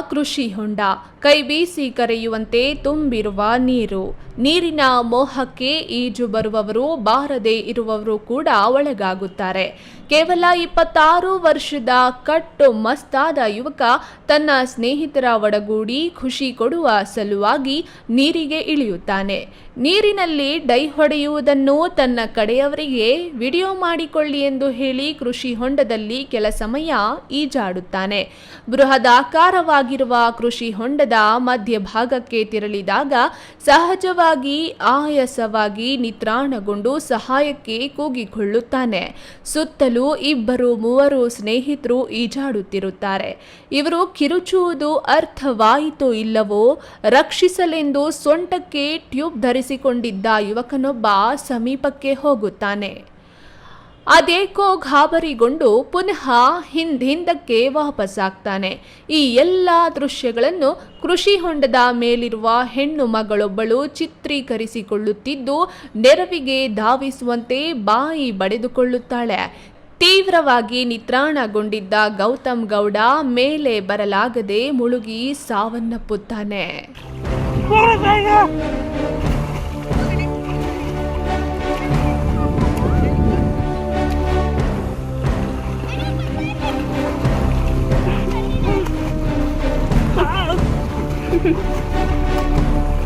ಕೃಷಿ ಹೊಂಡ. ಕೈ ಬೀಸಿ ಕರೆಯುವಂತೆ ತುಂಬಿರುವ ನೀರು. ನೀರಿನ ಮೋಹಕ್ಕೆ ಈಜು ಬರುವವರು, ಬಾರದೆ ಇರುವವರು ಕೂಡ ಒಳಗಾಗುತ್ತಾರೆ. ಕೇವಲ ಇಪ್ಪತ್ತಾರು ವರ್ಷದ ಕಟ್ಟು ಮಸ್ತಾದ ಯುವಕ ತನ್ನ ಸ್ನೇಹಿತರ ಒಡಗೂಡಿ ಖುಷಿ ಕೊಡುವ ಸಲುವಾಗಿ ನೀರಿಗೆ ಇಳಿಯುತ್ತಾನೆ. ನೀರಿನಲ್ಲಿ ಡೈ ಹೊಡೆಯುವುದನ್ನು ತನ್ನ ಕಡೆಯವರಿಗೆ ವಿಡಿಯೋ ಮಾಡಿಕೊಳ್ಳಿ ಎಂದು ಹೇಳಿ ಕೃಷಿ ಹೊಂಡದಲ್ಲಿ ಕೆಲ ಸಮಯ ಈಜಾಡುತ್ತಾನೆ. ಬೃಹದಾಕಾರವಾಗಿರುವ ಕೃಷಿ ಹೊಂಡದ ಮಧ್ಯಭಾಗಕ್ಕೆ ತೆರಳಿದಾಗ ಸಹಜವಾಗಿ ಆಯಾಸವಾಗಿ ನಿತ್ರಾಣಗೊಂಡು ಸಹಾಯಕ್ಕೆ ಕೂಗಿಕೊಳ್ಳುತ್ತಾನೆ. ಸುತ್ತಲೂ ಇಬ್ಬರು ಮೂವರು ಸ್ನೇಹಿತರು ಈಜಾಡುತ್ತಿರುತ್ತಾರೆ. ಇವರು ಕಿರುಚುವುದು ಅರ್ಥವಾಯಿತೋ ಇಲ್ಲವೋ ರಕ್ಷಿಸಲೆಂದು ಸೊಂಟಕ್ಕೆ ಟ್ಯೂಬ್ ಧರಿಸಿಕೊಂಡಿದ್ದ ಯುವಕನೊಬ್ಬ ಸಮೀಪಕ್ಕೆ ಹೋಗುತ್ತಾನೆ. ಅದೇಕೋ ಗಾಬರಿಗೊಂಡು ಪುನಃ ಹಿಂದಿಂದಕ್ಕೆ ವಾಪಸ್ಸಾಗ್ತಾನೆ. ಈ ಎಲ್ಲ ದೃಶ್ಯಗಳನ್ನು ಕೃಷಿ ಹೊಂಡದ ಮೇಲಿರುವ ಹೆಣ್ಣು ಮಗಳೊಬ್ಬಳು ಚಿತ್ರೀಕರಿಸಿಕೊಳ್ಳುತ್ತಿದ್ದು, ನೆರವಿಗೆ ಧಾವಿಸುವಂತೆ ಬಾಯಿ ಬಡೆದುಕೊಳ್ಳುತ್ತಾಳೆ. ತೀವ್ರವಾಗಿ ನಿತ್ರಾಣಗೊಂಡಿದ್ದ ಗೌತಮ್ ಗೌಡ ಮೇಲೆ ಬರಲಾಗದೆ ಮುಳುಗಿ ಸಾವನ್ನಪ್ಪುತ್ತಾನೆ. Ha ha ha.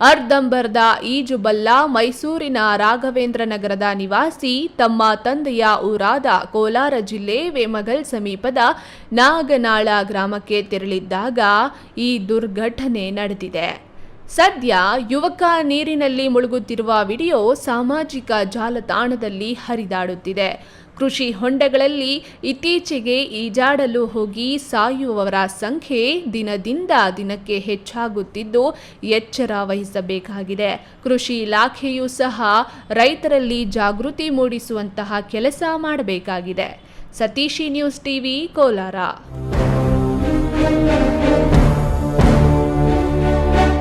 ಅರ್ಧಂಬರ್ಧ ಈಜುಬಲ್ಲ ಮೈಸೂರಿನ ರಾಘವೇಂದ್ರ ನಗರದ ನಿವಾಸಿ, ತಮ್ಮ ತಂದೆಯ ಊರಾದ ಕೋಲಾರ ಜಿಲ್ಲೆ ವೇಮಗಲ್ ಸಮೀಪದ ನಾಗನಾಳ ಗ್ರಾಮಕ್ಕೆ ತೆರಳಿದ್ದಾಗ ಈ ದುರ್ಘಟನೆ ನಡೆದಿದೆ. ಸದ್ಯ ಯುವಕ ನೀರಿನಲ್ಲಿ ಮುಳುಗುತ್ತಿರುವ ವಿಡಿಯೋ ಸಾಮಾಜಿಕ ಜಾಲತಾಣದಲ್ಲಿ ಹರಿದಾಡುತ್ತಿದೆ. ಕೃಷಿ ಹೊಂಡಗಳಲ್ಲಿ ಇತ್ತೀಚೆಗೆ ಈಜಾಡಲು ಹೋಗಿ ಸಾಯುವವರ ಸಂಖ್ಯೆ ದಿನದಿಂದ ದಿನಕ್ಕೆ ಹೆಚ್ಚಾಗುತ್ತಿದ್ದು ಎಚ್ಚರ ವಹಿಸಬೇಕಾಗಿದೆ. ಕೃಷಿ ಇಲಾಖೆಯೂ ಸಹ ರೈತರಲ್ಲಿ ಜಾಗೃತಿ ಮೂಡಿಸುವಂತಹ ಕೆಲಸ ಮಾಡಬೇಕಾಗಿದೆ. ಸತೀಶಿ ನ್ಯೂಸ್ ಟಿವಿ, ಕೋಲಾರ.